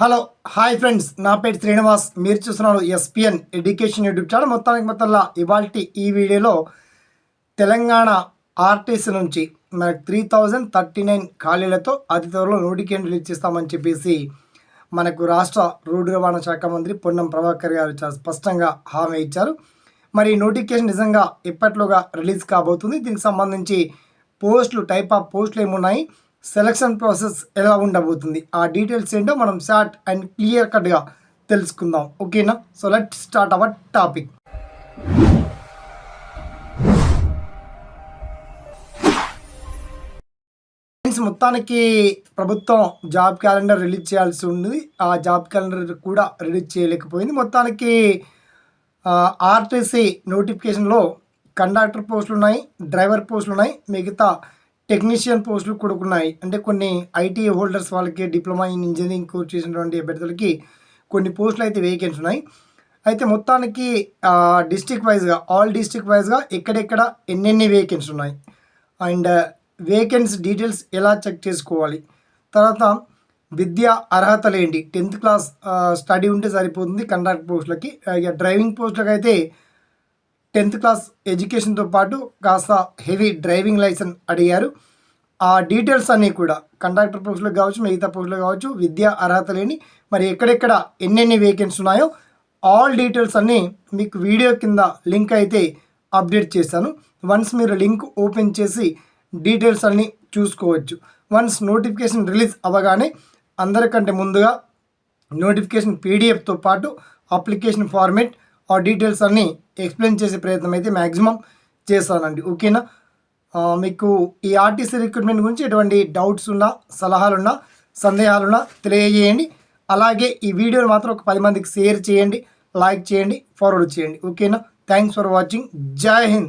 Hello hi friends. నా పేరు శ్రీనివాస్. మీరు చూస్తున్నారు ఎస్పిఎన్ ఎడ్యుకేషన్ యూట్యూబ్ ఛానల్. మొత్తానికి మొత్తంలో ఇవాళ ఈ వీడియోలో తెలంగాణ ఆర్టీసీ నుంచి మనకు త్రీ థౌజండ్ థర్టీ నైన్ ఖాళీలతో అతి త్వరలో నోటిఫికేషన్ రిలీజ్ చేస్తామని చెప్పేసి మనకు రాష్ట్ర రోడ్డు రవాణా శాఖ మంత్రి పొన్నం ప్రభాకర్ గారు చాలా స్పష్టంగా హామీ ఇచ్చారు. మరి నోటిఫికేషన్ నిజంగా ఎప్పట్లోగా రిలీజ్ కాబోతుంది. దీనికి సంబంధించి పోస్టులు టైప్ ఆఫ్ పోస్టులు ఏమున్నాయి? సెలక్షన్ ప్రాసెస్ ఎలా ఉండబోతుంది? ఆ డీటెయిల్స్ ఏంటో మనం షార్ట్ అండ్ క్లియర్ కట్గా తెలుసుకుందాం. ఓకేనా so let start our topic friends మొత్తానికి ప్రభుత్వం జాబ్ క్యాలెండర్ రిలీజ్ చేయాల్సి ఉంది ఆ జాబ్ క్యాలెండర్ కూడా రిలీజ్ చేయలేకపోయింది. మొత్తానికి ఆర్టీసీ నోటిఫికేషన్లో కండక్టర్ పోస్టులు ఉన్నాయి డ్రైవర్ పోస్టులు ఉన్నాయి మిగతా టెక్నీషియన్ పోస్టులు కూడా ఉన్నాయి అంటే కొన్ని ఐటీ హోల్డర్స్ వాళ్ళకి డిప్లొమా ఇన్ ఇంజనీరింగ్ కోర్స్ చేసినటువంటి అభ్యర్థులకి కొన్ని పోస్టులు అయితే వేకెన్స్ ఉన్నాయి. అయితే మొత్తానికి డిస్టిక్ వైజ్గా ఆల్ డిస్టిక్ వైజ్గా ఎక్కడెక్కడ ఎన్నెన్ని వేకెన్స్ ఉన్నాయి? అండ్ వేకెన్స్ డీటెయిల్స్ ఎలా చెక్ చేసుకోవాలి? తర్వాత విద్యా అర్హతలు ఏంటి? టెన్త్ క్లాస్ స్టడీ ఉంటే సరిపోతుంది కండక్ట్ పోస్టులకి డ్రైవింగ్ పోస్టులకు అయితే టెన్త్ క్లాస్ ఎడ్యుకేషన్తో పాటు కాస్త హెవీ డ్రైవింగ్ లైసెన్స్ అడిగారు. ఆ డీటెయిల్స్ అన్నీ కూడా కండక్టర్ పోస్టులకు కావచ్చు మిగతా పోస్టులకు కావచ్చు విద్యా అర్హత లేని మరి ఎక్కడెక్కడ ఎన్నెన్ని వేకెన్స్ ఉన్నాయో ఆల్ డీటెయిల్స్ అన్నీ మీకు వీడియో కింద లింక్ అయితే అప్డేట్ చేశాను వన్స్ మీరు లింక్ ఓపెన్ చేసి డీటెయిల్స్ అన్నీ చూసుకోవచ్చు. వన్స్ నోటిఫికేషన్ రిలీజ్ అవ్వగానే అందరికంటే ముందుగా నోటిఫికేషన్ పీడిఎఫ్తో పాటు అప్లికేషన్ ఫార్మేట్ ఆ డీటెయిల్స్ అన్నీ ఎక్స్ప్లెయిన్ చేసే ప్రయత్నం అయితే మ్యాక్సిమం చేస్తానండి. ఓకేనా మీకు ఈ ఆర్టీసీ రిక్రూట్మెంట్ గురించి ఎటువంటి డౌట్స్ ఉన్నా సలహాలున్నా సందేహాలున్నా తెలియజేయండి. అలాగే ఈ వీడియోని మాత్రం ఒక పది మందికి షేర్ చేయండి లైక్ చేయండి ఫార్వర్డ్ చేయండి. ఓకేనా థ్యాంక్స్ ఫర్ వాచింగ్ జై హింద్